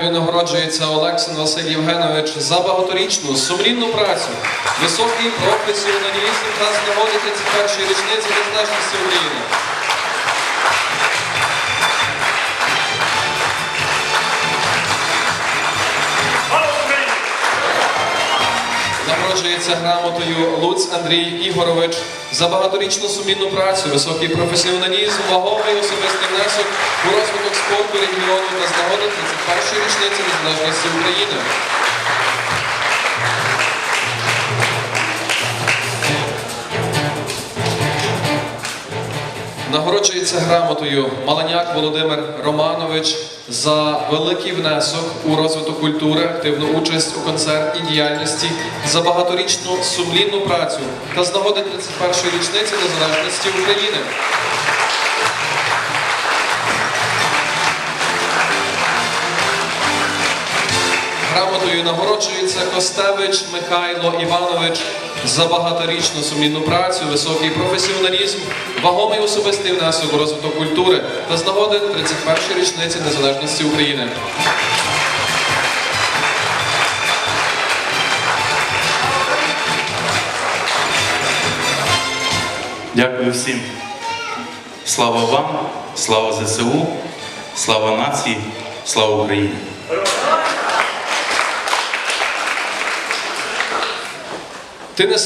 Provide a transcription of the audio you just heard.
Грамотою нагороджується Олексин Василь Євгенович за багаторічну сумлінну працю, високий професіоналізм та з нагоди 31-ї річниці незалежності України. Нагороджується грамотою Луц Андрій Ігорович за багаторічну сумлінну працю, високий професіоналізм, вагомий особистий внесок у розвиток спорту регіону та з нагоди 31-ї річниці незалежності України. Нагороджується грамотою Маланяк Володимир Романович за великий внесок у розвиток культури, активну участь у концертній діяльності, за багаторічну сумлінну працю та з нагоди 31-ї річниці незалежності України. Грамотою нагороджується Костевич Михайло Іванович за багаторічну сумлінну працю, високий професіоналізм, вагомий особистий внесок у розвиток культури та з нагоди 31-ї річниці незалежності України. Дякую всім. Слава вам, слава ЗСУ, слава нації, слава Україні. Ти не